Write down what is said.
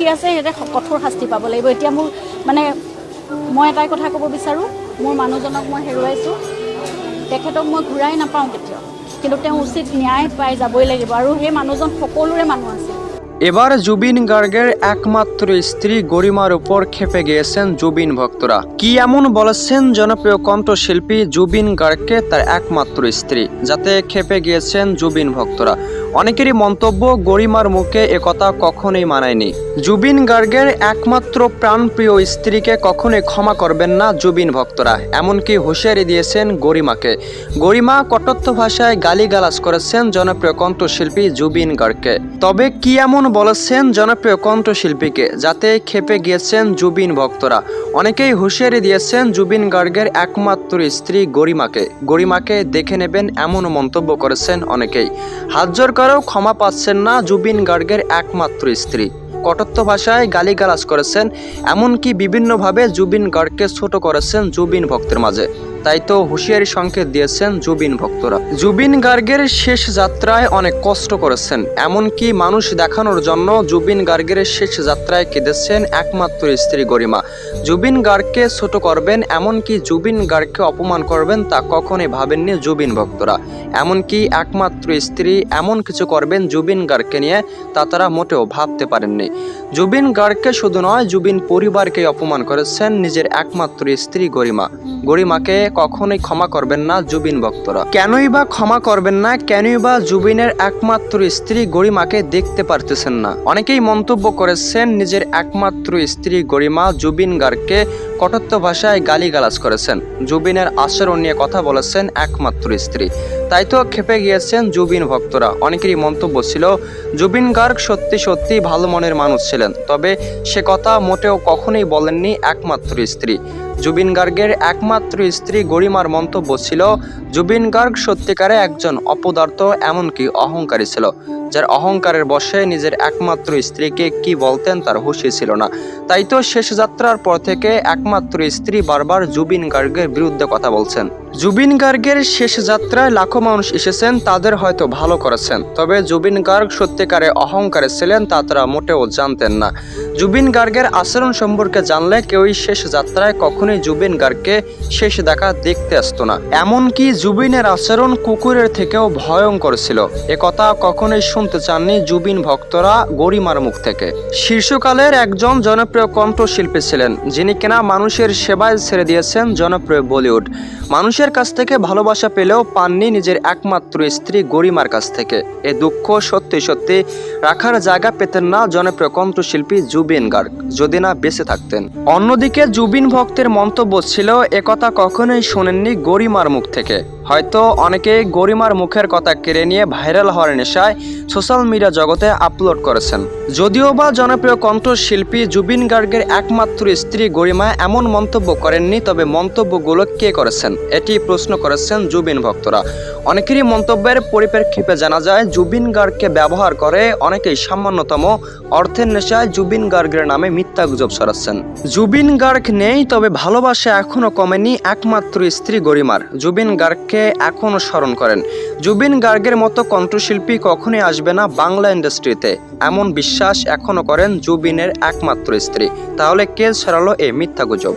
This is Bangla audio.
দোষী আছে, সিহঁতে কঠোৰ শাস্তি পাব লাগিব। এতিয়া মোৰ মানে মই এটাই কথা ক'ব বিচাৰোঁ, মোৰ মানুহজনক মই হেৰুৱাইছোঁ। তেখেতক মই ঘূৰাই নাপাওঁ কেতিয়াও। কিন্তু তেওঁ উচিত ন্যায় পাই যাবই লাগিব আৰু সেই মানুহজন সকলোৰে মানুহ আছিল। এবার জুবিন গার্গের একমাত্র স্ত্রী গরিমার উপর খেপে গিয়েছেন জুবিন ভক্তরা। কি এমন বলেছেন জনপ্রিয় কণ্ঠশিল্পী জুবিন গার্গকে তার একমাত্র স্ত্রী যাতে খেপে গিয়েছেন জুবিন ভক্তরা। অনেকেরই মন্তব্য, গরিমার মুখে একথা কখনোই মানায়নি। জুবিন গার্গের একমাত্র প্রাণপ্রিয় স্ত্রীকে কখনোই ক্ষমা করবেন না জুবিন ভক্তরা। এমনকি হুঁশিয়ারি দিয়েছেন গরিমাকে। গরিমা কটত্ব ভাষায় গালিগালাজ করেছেন জনপ্রিয় কণ্ঠশিল্পী জুবিন গার্গকে। তবে কি এমন বলেছেন জনপ্রিয় কণ্ঠশিল্পীকে, যাতে খেপে গিয়েছেন জুবিন ভক্তরা? অনেকেই হুঁশিয়ারি দিয়েছেন জুবিন গার্গের একমাত্র স্ত্রী গরিমাকে। গরিমাকে দেখে নেবেন এমন মন্তব্য করেছেন অনেকেই। হাত জোর করেও ক্ষমা পাচ্ছেন না জুবিন গার্গের একমাত্র স্ত্রী। কটত্ব ভাষায় গালিগালাজ করেছেন, এমনকি বিভিন্নভাবে জুবিন গার্গকে ছোট করেছেন জুবিন ভক্তের মাঝে। তাই তো হুঁশিয়ারি সংকেত দিয়েছেন জুবিন ভক্তরা। জুবিন গার্গের শেষ যাত্রায় অনেক কষ্ট করেছেন, এমনকি মানুষ দেখানোর জন্য জুবিন গার্গের শেষ যাত্রায় কেঁদেছেন একমাত্র স্ত্রী গরিমা। জুবিন গার্গকে ছোট করবেন, এমনকি জুবিন গার্গকে অপমান করবেন তা কখনোই ভাবেননি জুবিন ভক্তরা। এমনকি একমাত্র স্ত্রী এমন কিছু করবেন জুবিন গার্গকে নিয়ে তা তারা মোটেও ভাবতে পারেননি। জুবিন গার্গকে শুধু নয়, জুবিন পরিবারকে অপমান করেছেন নিজের একমাত্র স্ত্রী গরিমা। গরিমাকে কখনোই ক্ষমা করবেন না জুবিন ভক্তরা। কেনই বা ক্ষমা করবেন না, কেনই বা জুবিনের একমাত্র স্ত্রী গরিমাকে দেখতে পারতেছেন না। অনেকেই মন্তব্য করেছেন, নিজের একমাত্র স্ত্রী গরিমা জুবিন গার্গকে কটত্থ ভাষায় গালিগালাজ করেছেন। জুবিনের আচরণ নিয়ে কথা বলেছেন একমাত্র স্ত্রী। তাই তো খেপে গিয়েছেন জুবিন ভক্তরা। অনেকেরই মন্তব্য ছিল, জুবিন গার্গ সত্যি সত্যি ভালো মনের মানুষ ছিলেন, তবে সে কথা মোটেও কখনোই বলেননি একমাত্র স্ত্রী। জুবিন গার্গের একমাত্র স্ত্রী গরিমার মন্তব্য ছিল, জুবিন গার্গ সত্যিকারে একজন অপদার্থ, এমনকি অহংকারী ছিল। যার অহংকারের বসে নিজের একমাত্র স্ত্রীকে কি বলতেন তার হুঁশি ছিল না। তাই তো শেষ যাত্রার পর থেকে একমাত্র স্ত্রী বারবার জুবিন গার্গের বিরুদ্ধে কথা বলছেন। জুবিন গার্গের শেষ যাত্রায় লাখো মানুষ এসেছেন, তাদের হয়তো ভালো করেছেন। তবে জুবিন গার্গ সত্যিকারে অহংকারে ছিলেন তা তারা মোটেও জানতেন না। জুবিন গার্গের আচরণ সম্পর্কে জানলে কেউই শেষ যাত্রায় কখনোই জুবিন গার্গকে শেষ দেখা দেখতে আসতো না। এমনকি জুবিনের আচরণ কুকুরের থেকেও ভয়ঙ্কর ছিল। কথা কখনোই শুনতে চাননি জুবিন ভক্তরা গরিমার মুখ থেকে। শীর্ষকালের একজন জনপ্রিয় কণ্ঠশিল্পী ছিলেন, যিনি কিনা মানুষের সেবায় ছেড়ে দিয়েছেন জনপ্রিয় বলিউড। মানুষের কাছ থেকে ভালোবাসা পেলেও পাননি নিজের একমাত্র স্ত্রী গরিমার কাছ থেকে। এ দুঃখ সত্যি সত্যি রাখার জায়গা পেতেন না জনপ্রিয় কণ্ঠশিল্পী জুবিন গার্গ, যদি না বেঁচে থাকতেন। অন্যদিকে জুবিন ভক্তের মন্তব্য ছিল একথা কখনোই শোনেননি গরিমার মুখ থেকে। হয়তো অনেকে গরিমার মুখের কথা কেড়ে নিয়ে ভাইরাল হওয়ার নেশায় সোশ্যাল মিডিয়া জগতে আপলোড করেছেন। যদিও বা জনপ্রিয় কণ্ঠশিল্পী জুবিন গার্গের একমাত্র স্ত্রী গরিমা এমন মন্তব্য করেননি, তবে মন্তব্যগুলো কে করেছেন এটি প্রশ্ন করেছেন জুবিন ভক্তরা। অনেকেরই মন্তব্যের পরিপ্রেক্ষিতে জানা যায়, জুবিন গার্গকে ব্যবহার করে অনেকেই সামান্যতম অর্থের নেশায় জুবিন গার্গের নামে মিথ্যা গুজব ছড়াচ্ছেন। জুবিন গার্গ নেই, তবে ভালোবাসা এখনও কমেনি একমাত্র স্ত্রী গরিমার। জুবিন গার্গকে এখনও স্মরণ করেন। জুবিন গার্গের মতো কণ্ঠশিল্পী কখনই আসবে না বাংলা ইন্ডাস্ট্রিতে, এমন বিশ্বাস এখনও করেন জুবিনের একমাত্র স্ত্রী। তাহলে কে ছড়ালো এই মিথ্যা গুজব?